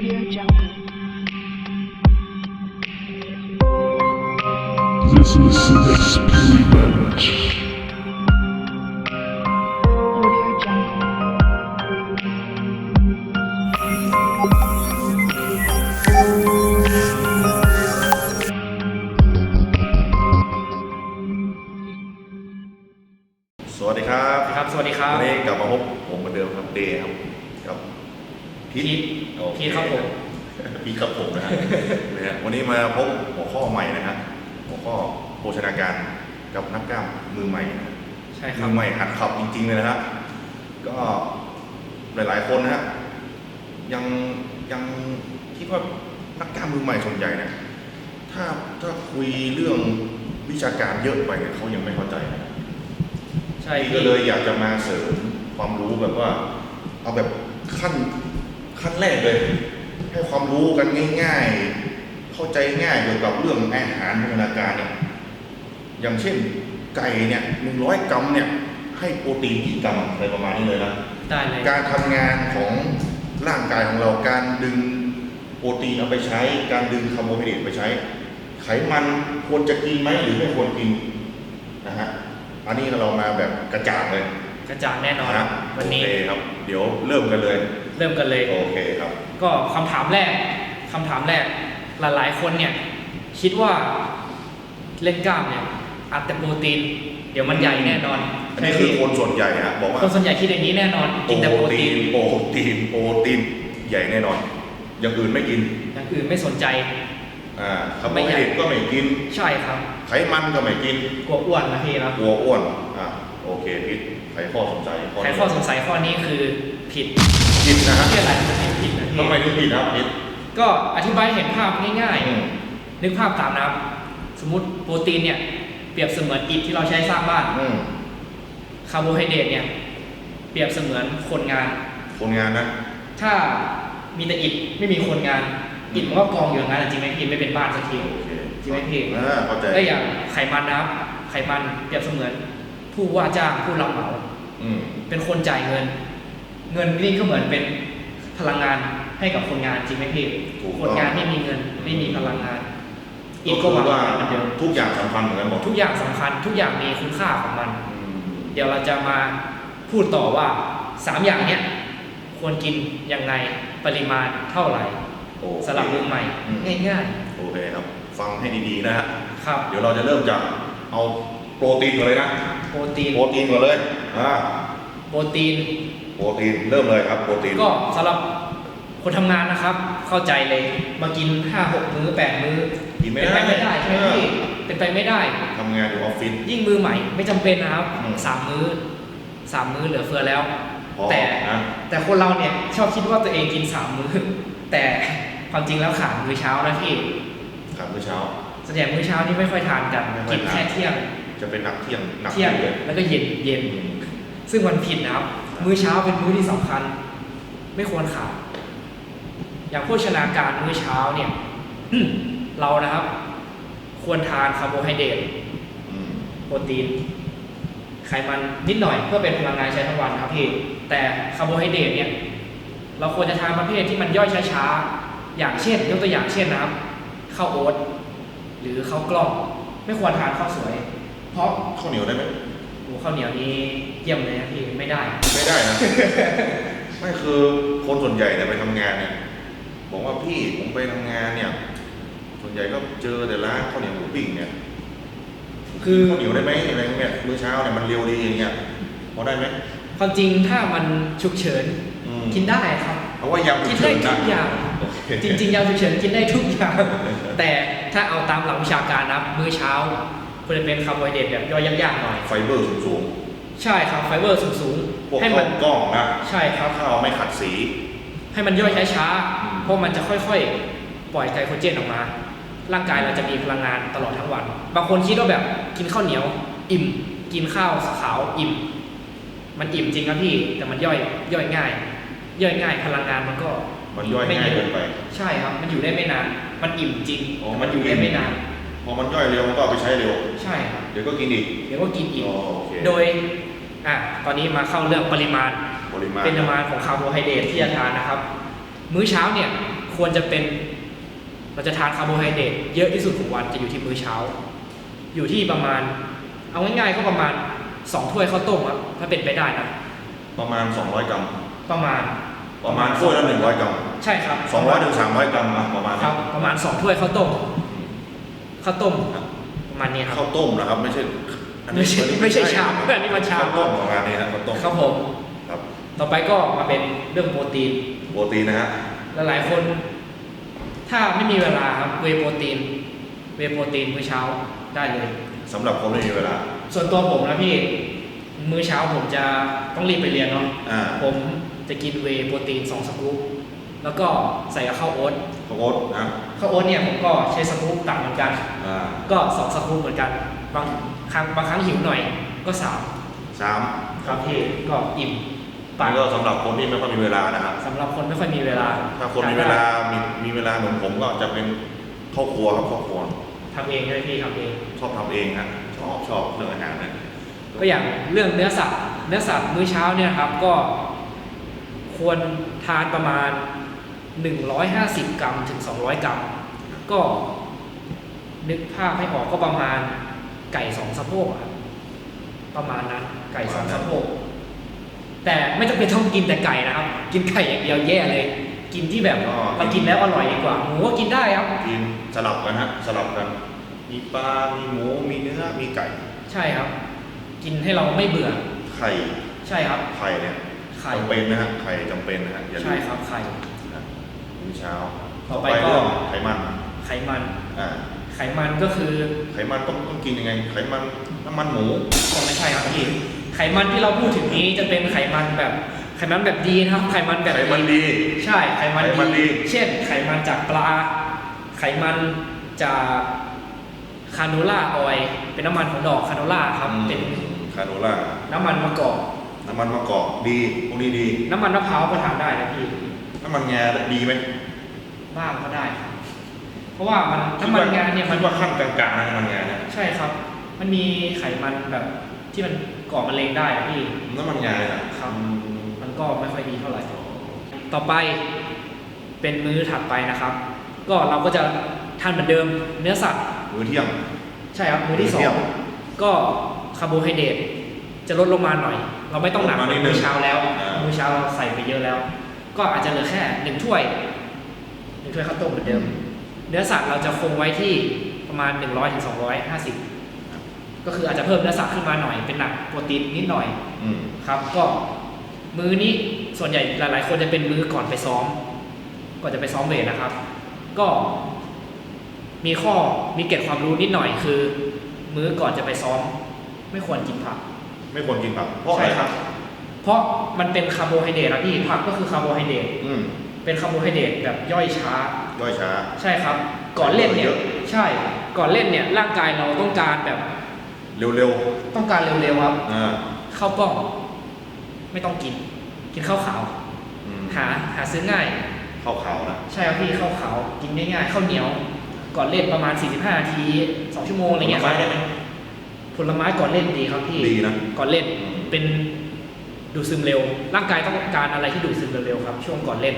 Audio Jungle. This is an experiment. Audio Jungle. สวัสดีครับ ครับ สวัสดีครับวันนี้กลับมาพบผมเหมือนเดิมครับเดย์ครับกับ พีทพีทโอเพีทครับผมพีทครับผมนะฮะนะฮะวันนี้มาพบหัวข้อใหม่นะฮะหัวข้อโภชนาการกับนักกล้ามมือใหม่นะใช่คมืรับอใหม่หัดขับจริงๆเลยนะฮะก็หลายๆคนนะฮะยังยังคิดว่านักกล้ามมือใหม่ส่วนใหญ่เนี่ยถ้าถ้าคุยเรื่องวิชาการเยอะไปเนี่ยเขายังไม่เข้าใจนะใช่พี่พี่ก็เลยอยากจะมาเสริมความรู้แบบว่า เอาแบบขั้น ขั้นแรกเลย ให้ความรู้กันง่าย ๆ เข้าใจง่ายเกี่ยวกับเรื่องอาหารพัฒนาการเนี่ยอย่างเช่นไก่เนี่ยหนึ่งร้อยกรัมเนี่ยให้โปรตีนกี่กรัมอะไรประมาณนี้เลยนะได้เลยการทำงานของร่างกายของเราการดึงโปรตีนเอาไปใช้ การดึงคาร์โบไฮเดรตไปใช้ ไขมันควรจะกินไหมหรือไม่ควรกินนะฮะอันนี้เรามาแบบกระจ่างเลย กระจ่างแน่นอนนะวันนี้โอเคครับ เดี๋ยวเริ่มกันเลย เริ่มกันเลย โอเคครับ ก็คำถามแรกคำถามแรก หลายๆ คนเนี่ยคิดว่าเล่นกล้ามเนี่ยอัดแต่โปรตีน เดี๋ยวมันใหญ่แน่นอนอันนี้คือคนส่วนใหญ่ฮะบอกว่าคนส่วนใหญ่คิดอย่างนี้แน่นอนกินแต่โปรตีนโปรตีนโปรตีนใหญ่แน่นอน อย่างอื่นไม่กิน อย่างอื่นไม่สนใจอ่าคาร์โบไฮเดรตก็ไม่กิน ใช่ครับ ไขมันก็ไม่กิน กลัวอ้วนนะพี่นะกลัวอ้วน อ่าโอเคพิษไขข้อสงสัยข้อใครนี้ข้อสงสัยข้อนี้คือ ผิดกินนะฮะที่อะไรจะเป็นผิดนะพี่ทำไมถึงผิดครับพิษก็อธิบายเห็นภาพง่ายอืมๆนึกภาพตามนะครับสมมติโปรตีนเนี่ย เปรียบเสมือนอิฐที่เราใช้สร้างบ้านอืมคาร์โบไฮเดรตเนี่ย เปรียบเสมือนคนงาน คนงานนะ ถ้ามีแต่อิฐไม่มีคนงานอิฐมันก็กองอยู่อย่างนั้นอะจริงไหมพี่ไม่เป็นบ้านสักทีโอเคจริงไหมพี่อ่าเข้าใจ ได้อย่างไขมันนะครับไขมันเปรียบเสมือน ผู้ว่าจ้างผู้รับเหมา อืมเป็นคนจ่ายเงิน เงินนี่ก็เหมือนเป็นพลังงานให้กับคนงานจริงไหมพี่ถูกคต้อนงงานไม่มีเงินไม่มีพลังงานอิก็ฐคืก็อวางว่าเหมือนเดิมทุกอย่างสำคัญเหมือนกันหมดทุกอย่างสำคัญ ทุกอย่างมีคุณค่าของมัน อืมเดี๋ยวเราจะมาพูดต่อว่าสามอย่างเนี้ยควรกินยังไงปริมาณเท่าไหร่โอเค สำหรับมือใหม่ อืม ง่ายโอเคครับ ฟังให้ดีๆนะฮะ ๆ ครับ เดี๋ยวเราจะเริ่มจากเอาโปรตีนก่อนเลยนะ โปรตีนโปรตีนก่อนเลย อ่า โปรตีน โปรตีนเริ่มเลยครับโปรตีนก็สำหรับคนทำงานนะครับ เข้าใจเลยมากินห้าหกมื้อแปดมื้อกินไม่เป็นได้ไปไม่ได้ใช่ไหมพี่เป็นไปไม่ได้ทำงานอยู่ออฟฟิศยิ่งมือใหม่ไม่จำเป็นนะครับอืมสามมื้อสามมื้อเหลือเฟือแล้วพอแต่นะแต่คนเราเนี่ยชอบคิดว่าตัวเองกินสามมื้อแต่ความจริงแล้วขาดมื้อเช้านะพี่ครับเมื่อเช้าส่วนใหญ่มื้อเช้านี่ไม่ค่อยทานกันไม่ค่อยกินทานแค่เที่ยง จะเป็นนักเที่ยงนักเที่ยงเลยแล้วก็เย็นเย็นซึ่งมันผิดนะครับ มื้อเช้าเป็นมื้อที่สำคัญ ไม่ควรขาด อย่างโภชนาการมื้อเช้าเนี่ยเรานะครับ ควรทานคาร์โบไฮเดรตโปรตีนไขมันนิดหน่อยเพื่อเป็นพลังงานใช้ทั้งวันครับพี่แต่คาร์โบไฮเดรตเนี่ย เราควรจะทานประเภทที่มันย่อยช้าๆอย่างเช่นยกตัวอย่างเช่นนะครับข้าวโอ๊ตหรือข้าวกล้อง ไม่ควรทานข้าวสวย เพราะข้าวเหนียวได้ไหม โอ้ข้าวเหนียวนี้เยี่ยมเลยนะพี่ไม่ได้ ไม่ได้นะ ไม่คือคนส่วนใหญ่เนี่ยไปทำงานเนี่ยบอกว่าพี่ผมไปทำงานเนี่ย ส่วนใหญ่ก็เจอแต่ร้านข้าวเหนียวหมูปิ้งเนี่ยคือข้าวเหนียวได้ไหมอะไรเงี้ยมื้อเช้าเนี่ยมันเร็วดีอย่างเงี้ยพอได้ไหมความจริงถ้ามันฉุกเฉินอืมกินได้ครับเพราะว่ายำกินได้ทุกอย่าง โอเคจริงๆยาฉุกเฉินกินได้ทุกอย่าง แต่ถ้าเอาตามหลักวิชาการนะมื้อเช้า ควรจะเป็นคาร์โบไฮเดรตแบบย่อยยากๆหน่อย ไฟเบอร์สูงใช่ครับไฟเบอร์สูงๆพวกๆให้ข้ามัวนกล้องนะใช่ครับ ข้าวไม่ขัดสี ให้มันย่อยช้าอืม ๆเพราะมันจะค่อยๆ ปล่อยไกลโคเจนออกมา ร่างกายเราจะมีพลังงานตลอดทั้งวัน บางคนคิดว่าแบบกินข้าวเหนียว อิ่ม กินข้าวขาวอิ่ม มันอิ่มจริงครับพี่ แต่มันย่อยย่อยง่าย ย่อยง่าย พลังงานมันก็มันย่อยง่ายเกินไป ใช่ครับ มันอยู่ได้ไม่นาน มันอิ่มจริงอ๋อมัมันนอยู่ได้ไม่นาน พอมันย่อยเร็วมันก็เอาไปใช้เร็ว ใช่ครับ เดี๋ยวก็กินอีก เดี๋ยวก็กินอีก อ๋อโอเค โดยอะตอนนี้มาเข้าเรื่องปริมาณ ปริมาณ เป็นปริมาณของคาร์โบไฮเดรตที่จะทานนะครับ มื้อเช้าเนี่ยคควรจะเป็น เราจะทานคาร์โบไฮเดรตเยอะที่สุดของวันจะอยู่ที่มื้อเช้า อยู่ที่ประมาณ เอาง่ายๆก็ประมาณสองถ้วยข้าวต้มครับถ้าเป็นไปได้นะ ประมาณ 200 กรัม ประมาณประมาณถ้วยละ100 กรัมใช่ครับ200ถึง300 กรัมอะประมาณคนี้รับประมาณสองถ้วยข้าวต้ม ข้าวต้มประมาณนี้ครับ ข้าวต้มนะครับ ไม่ใช่อันนี้ไม่ใช่ไม่ใช่ชามอันนี้มันชาม ข้าวต้มประมาณนี้นะข้าวต้มครับผมครับต่อไปก็มาเป็นเรื่องโปรตีนโปรตีนนะฮะหลายๆคน ถ้าไม่มีเวลาครับเวย์โปรตีน เวย์โปรตีนมื้อเช้าได้เลย สำหรับคนไม่มีเวลา ส่วนตัวผมนะพี่ มื้อเช้าผมจะต้องรีบไปเรียนเนาะอ่าผมจะกินเวย์โปรตีน2สกู๊ปแล้วก็ใส่กับข้าวโอ๊ตข้าวโอ๊ตนะ ข้าวโอ๊ตเนี่ยผมก็ใช้สกู๊ปต่างเหมือนกัน อ่าก็2สกู๊ปเหมือนกัน บางครั้งบางครั้งหิวหน่อยก็สามสามครับพี่ก็อิ่มอันนี้ก็สำหรับคนที่ไม่ค่อยมีเวลานะครับ สำหรับคนไม่ค่อยมีเวลาถ้าคนมีเวลามีมีเวลาเหมือนผมก็จะเป็นเข้าครัวครับเข้าครัว ทำเองใช่ไหมพี่ทำเอง ชอบทำเองฮะชอบชอบเรื่องอาหารนะก็อย่างเรื่องเนื้อสัตว์เนื้อสัตว์มื้อเช้าเนี่ยครับก็ ควรทานประมาณ 150 กรัมถึง 200 กรัม ก็นึกภาพให้ออกก็ประมาณไก่สองสะโพกอะครับประมาณนั้นไก่สองสะโพกแต่ไม่จำเป็นต้องกินแต่ไก่นะครับ กินไก่อย่างเดียวแย่เลย กินที่แบบเรากินแล้วอร่อยดีกว่าหมูก็กินได้ครับ กินสลับกันฮะสลับกัน มีปลา มีหมู มีเนื้อ มีไก่ ใช่ครับ กินให้เราไม่เบื่อ ไข่ ใช่ครับ ไข่เนี่ยไข่ จำเป็นนะฮะ ไข่จำเป็นนะฮะอย่าลืใช่มครับไข่นะ มื้อเช้า ต่อไปก็เรื่องไขมัน ไขมัน อ่า ไขมันก็คือ ไขมันต้องต้องกินยังไง ไขมันน้ำมันหมูก็ไม่ใช่ครับพี่ ไขมันที่เราพูดถึงนี้จะเป็นไขมันแบบ ไขมันแบบดีนะครับ ไขมันแบบไขมันดี ใช่ ไขมันไขมันดี เช่น ไขมันจากปลา ไขมันจากคาโนล่าออยล์เป็นน้ำมันของดอกคาโนล่าครับอืมเป็นคาโนล่า น้ำมันมะกอก น้ำมันมะกอกดีพวกนี้ดี น้ำมันมะพร้าวก็ทานได้นะพี่ น้ำมันงาดีไหมบ้างก็ได้ครับเพราะว่ามันน้ำมันงาเนี่ยมันคิดว่าขั้นกลางๆนะน้ำมันงาเนี่ยใช่ครับ มันมีไขมันแบบที่มันก่อมะเร็งได้อะพี่ น้ำมันงาเนี่ยนะครับอืมมันก็ไม่ค่อยดีเท่าไหร่ ต่อไปเป็นมื้อถัดไปนะครับ ก็เราก็จะทานเหมือนเดิมเนื้อสัตว์ มื้อเที่ยง ใช่ครับมื้อที่สมื้อเที่อยงงก็คาร์โบไฮเดรตจะลดลงมาหน่อย เราไม่ต้องหนักลดมาเหนิมืดนึอนมื้อเช้าแล้วอ่ามื้อเช้าเราใส่ไปเยอะแล้ว ก็อาจจะเหลือแค่หนึ่งถ้วยหนึ่งถ้วยข้าวต้มเหมือนเดิม เนื้อสัตว์เราจะคงไว้ที่ประมาณ 100ถึง250 ก็คืออาจจะเพิ่มเนื้อสัตว์ขึ้นมาหน่อยเป็นหนักโปรตีนนิดหน่อยอืมครับ ก็มื้อนี้ส่วนใหญ่หลาย ๆ คนจะเป็นมื้อก่อนไปซ้อม ก่อนจะไปซ้อมเวทนะครับ ก็มีข้อมีเกร็ดความรู้นิดหน่อยคือ มื้อก่อนจะไปซ้อม ไม่ควรกินผัก ไม่ควรกินผักเพราะอะไรใช่ครับ เพราะมันเป็นคาร์โบไฮเดรตนะพี่ผักก็คือคาร์โบไฮเดรตอืมเป็นคาร์โบไฮเดรตแบบย่อยช้า ย่อยช้า ใช่ครับ ก่อนเล่นเนี่ยเยอะ ใช่ก่อนเล่นเนี่ยร่างกายเราต้องการแบบเร็วต้องการเร็วๆครับ ๆอ่าข้าวกล้อง ไม่ต้องกิน กินข้าวขาว อืมหาหาซื้อง่ายข้าวขาวนะใช่ครับพี่ข้าวขาวกินง่ายๆข้าวเหนียว ก่อนเล่นประมาณ 45นาที2ชั่วโมงอะไรเงี้ยผลไม้ได้ไหมผลไม้ก่อนเล่นดีครับพี่ดีนะ ก่อนเล่นอืมเป็น ดูดซึมเร็ว ร่างกายต้องการอะไรที่ดูดซึมเร็วๆครับ ช่วงก่อนเล่น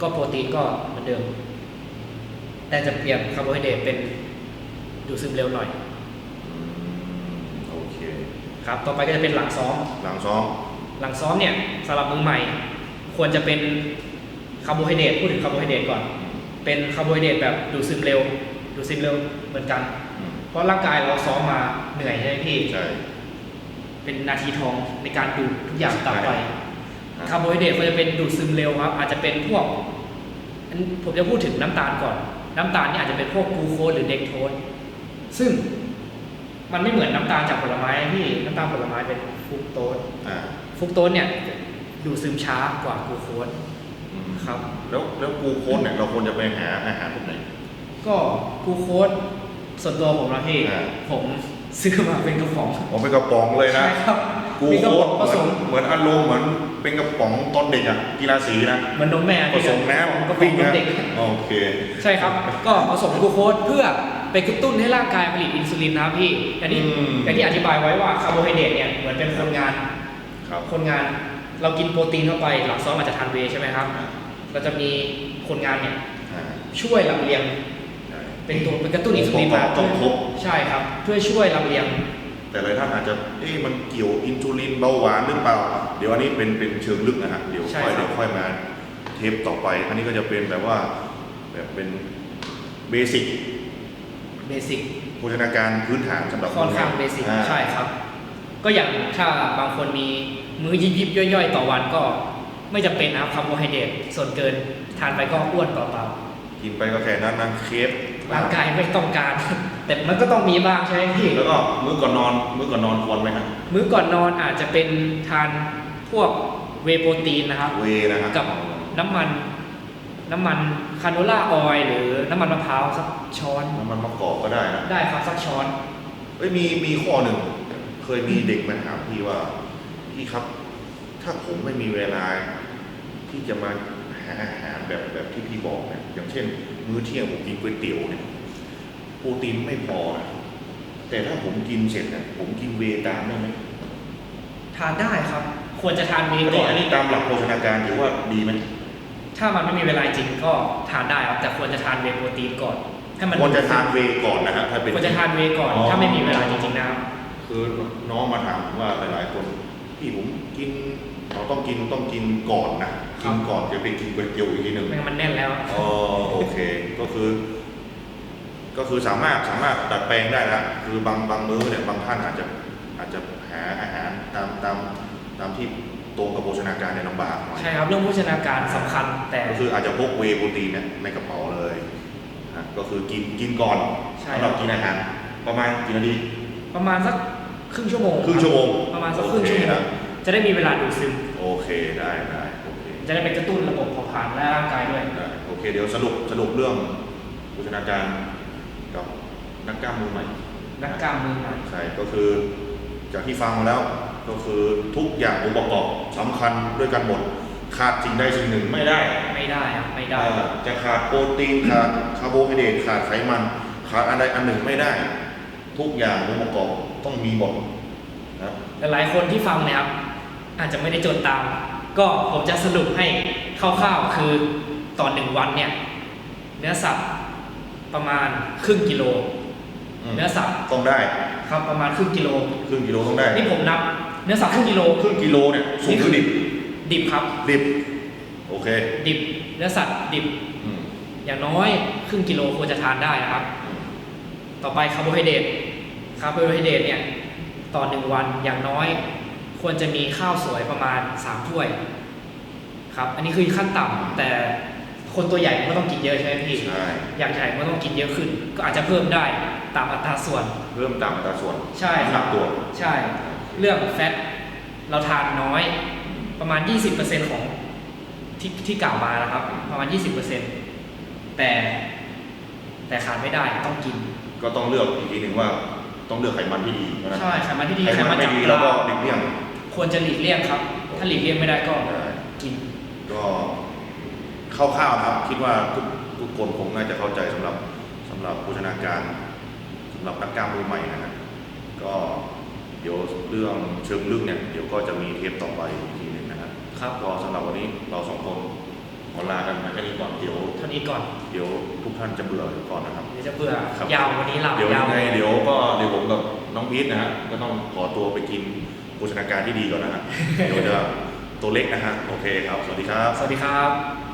ก็โปรตีนก็เหมือนเดิม แต่จะเปลี่ยนคาร์โบไฮเดรตเป็นดูดซึมเร็วหน่อยอืมโอเค ครับ ต่อไปก็จะเป็นหลังซ้อม หลังซ้อม หลังซ้อมเนี่ยสำหรับมือใหม่ ควรจะเป็นคาร์โบไฮเดรตพูดถึงคาร์โบไฮเดรตก่อน เป็นคาร์โบไฮเดรตแบบดูดซึมเร็ว ดูดซึมเร็วเหมือนกันอืมเพราะร่างกายเราซ้อมมาเหนื่อยใช่ไหมพี่ ใช่ เป็นนาทีทองในการดูดทุกอย่างกลับไปใช่คาร์โบไฮเดรตควรจะเป็นดูดซึมเร็วครับ อาจจะเป็นพวกอันผมจะพูดถึงน้ำตาลก่อน น้ำตาลเนี่ยอาจจะเป็นพวกกลูโคสหรือเด็กโทสซึ่งมันไม่เหมือนน้ำตาลจากผลไม้พี่น้ำตาลผลไม้เป็นฟรุกโตสอ่าฟรุกโตสเนี่ยดูดซึมช้ากว่ากลูโคสอืมครับ แล้วแล้วกลูโคสเนี่ยเราควรจะไปหาอาหารพวกไหนก็กลูโคสส่วนตัวผมนะพี่อ่าผม ซื้อมาเป็นกระป๋องผมเป็นกระป๋องเลยนะใช่ครับกลูมีกโคระป๋สองผสมเหมือนอารมณ์เหมือนเป็นกระป๋องตอนเด็กอะกีฬาสีนะเหมือนนมแม่ผพี่สมน้กระำป๋อวิ่งงนมนะเด็ก โอเคใช่ครับ ก็ผสมกลูโคสเพื่อไปกระตุ้นให้ร่างกายผลิตอินซูลินนะครับพี่อย่างที่อืมอย่างที่อธิบายไว้ว่าคาร์โบไฮเดรตเนี่ยเหมือนเป็นคนงาน ครับคนงานเรากินโปรตีนเข้าไปหลังซ้อมอาจจะทานเวย์ใช่ไหมครับเราจะมีคนงานเนี่ยช่วยลำเลียงใช่ เป็นตัวเป็นกระตุ้นอินซูลินมาต้องครบใช่ครับช่วยช่วยลำเลียง แต่หลายท่านอาจจะเอ๊ะมันเกี่ยวอินซูลินเบาหวานหรือเปล่า เดี๋ยวอันนี้เป็นเป็นเชิงลึกนะฮะเดี๋ยวใช่ค่อยครับ เดี๋ยวค่อยมาเทปต่อไป อันนี้ก็จะเป็นแบบว่าแบบเป็นเบสิกเบสิก โภชนาการพื้นฐานสำหรับค่อนข้างเบสิกอ่าใช่ครับ ก็อย่างถ้าบางคนมีมื้อยิบยิบๆย่อยๆ ต่อวันก็ไม่จำเป็นนะครับคาร์โบไฮเดรตส่วนเกินทานไปก็อ้วนเปล่ากินไปก็แค่นั้นนะเคฟๆ ร่างกายไม่ต้องการ แต่มันก็ต้องมีบ้างใช่ไหมพี่แล้วก็มื้อก่อนนอน มื้อก่อนนอนควรไหมฮะมื้อก่อนนอนอาจจะเป็นทานพวกเวย์โปรตีนนะครับเวย์นะฮะกับน้ำมัน น้ำมันคาโนล่าออยล์หรือน้ำมันมะพร้าวสักช้อนน้ำมันมะกอกก็ได้นะได้ครับสักช้อนเอ้ยมีมีข้อหนึ่งเคยมีเด็กมาถามพี่ว่าพี่ครับ ถ้าผมไม่มีเวลาที่จะมาหาอาหารแบบแบบที่พี่บอกเนี่ยอย่างเช่น มื้อเที่ยงผมกินก๋วยเตี๋ยวเนี่ยโปรตีนไม่พอนะแต่ถ้าผมกินเสร็จเนี่ยผมกินเวย์ตามได้ไหมทานได้ครับ ควรจะทานเวอันย์ก่นี้อนอันนี้ตามหลักโภชนาการถือว่าดีไหมถ้ามันไม่มีเวลาจริงก็ทานได้ครับแต่ควรจะทานเวย์โปรตีนก่อนให้มันควรจะทานเวย์ก่อนนะฮะถ้าเป็นควรจะทานเวย์ก่อนอ๋อถ้าไม่มีเวลาจริงๆนะครับคือน้องมาถามผมว่าหลาย ๆ คนพี่ผมกินเราต้องกินต้องกินก่อนนะครั กิบนก่อนจะไปกินก๋วยเตี๋ยวอีกทีหนึ่งไม่งั้นมันแน่นแล้ว อ๋อโอเค ก็คือ ก็คือสามารถสามารถดัดแปลงได้นะคือบางบางมื้อเนี่ยบางท่านอาจจะอาจจะหาอาหารตามตามตามที่ตรงกับโภชนาการในยลำบากหน่อยใช่ครับเรื่องโภชนาการสำคัญแต่ก็คืออาจจะพกเวย์โปรตีนเนี่ยในกระเป๋าเลยนะก็คือกินกินก่อนใช่สำหรับกินอาหารประมาณกี่นาทีประมาณสักครึ่งชั่วโมงครึ่งชั่วโมงประมาณสักครึ่งชั่วโมโอเคงนะจะได้มีเวลาดูดซึมโอเคได้ได้ โอเคจะได้เป็นกระตุ้นระบบเผาผลาญและร่างกายด้วย ได้โอเค เดี๋ยวสรุปสรุปเรื่องโภชนาการกับนักกล้ามมือใหม่นักกล้ามมือใหม่ใช่ก็คือจากที่ฟังมาแล้วก็คือทุกอย่างองค์ประกอบสำคัญด้วยกันหมด ขาดสิ่งใดสิ่งหนึ่งไม่ได้ไม่ได้ครับไม่ได้ เอ่อจะขาดโปรตีนขาดคาร์โบไฮเดรตขาดไขมัน ขาดอะไรอันหนึ่งไม่ได้ ทุกอย่างองค์ประกอบต้องมีหมดนะแต่หลายคนที่ฟังเนี่ยครับอาจจะไม่ได้จดตาม ก็ผมจะสรุปให้คร่าวๆคือต่อหนึ่งวันเนี่ยเนื้อสัตว์ประมาณครึ่งกิโลมเนื้อสัตว์ต้องได้ครับประมาณครึ่งกิโลครึ่งกิโลต้องได้นี่ผมนับเนื้อสัตว์ครึ่งกิโลครึ่งกิโลเนี่ยสูงหรือดิบดิบครับ ดิบ โอเค ดิบเนื้อสัตว์ดิบอืมอย่างน้อยครึ่งกิโลควรจะทานได้นะครับ ต่อไปคาร์โบไฮเดรตคาร์โบไฮเดรตเนี่ยต่อหนึ่งวันอย่างน้อย ควรจะมีข้าวสวยประมาณ 3 ถ้วยครับ อันนี้คือขั้นต่ำแต่คนตัวใหญ่ก็ต้องกินเยอะใช่ไหมพี่ใช่อยากใหญ่ก็ต้องกินเยอะขึ้น ก็อาจจะเพิ่มได้ตามอัตราส่วน เริ่มตามอัตราส่วนใช่น้ำหนักตัว ใช่ เรื่องแฟตเราทานน้อยประมาณ 20%ของที่ที่กล่าวมานะครับ ประมาณ 20%แต่แต่ขาดไม่ได้ต้องกิน ก็ต้องเลือกอีกทีหนึ่งว่าต้องเลือกไขมันที่ดีเท่านั้นใช่ไขมันที่ดีไขมันไม่จากดีปแล้วก็ลาหลีกเลี่ยง ควรจะหลีกเลี่ยงครับ ถ้าหลีกเลี่ยงไม่ได้ก็ได้กิน ก็คร่าวๆนะครับ คิดว่าทุกทุกคนคงน่าจะเข้าใจสำหรับสำหรับโภชนาการสำหรับนักกล้ามมือใหม่นะครับก็เดี๋ยวเรื่องเชิงลึกเนี่ยเดี๋ยวก็จะมีเทปต่อไปอีกทีหนึ่งนะครับครับก็สำหรับวันนี้เราสองคนขอลากันแค่นี้ก่อนเดี๋ยวเท่านี้ก่อนเดี๋ยวทุกท่านจะเบื่อก่อนนะครับเดี๋ยวจะเบื่อครับยาววันนี้หลับเดี๋ยวยาวยังไงเดี๋ยวก็เดี๋ยวผมกับน้องพีทนะฮะก็ต้องขอตัวไปกิน บูชนาการที่ดีก่อนนะฮะเดี๋ยวจะตัวเล็กนะฮะโอเคครับ สวัสดีครับ สวัสดีครับ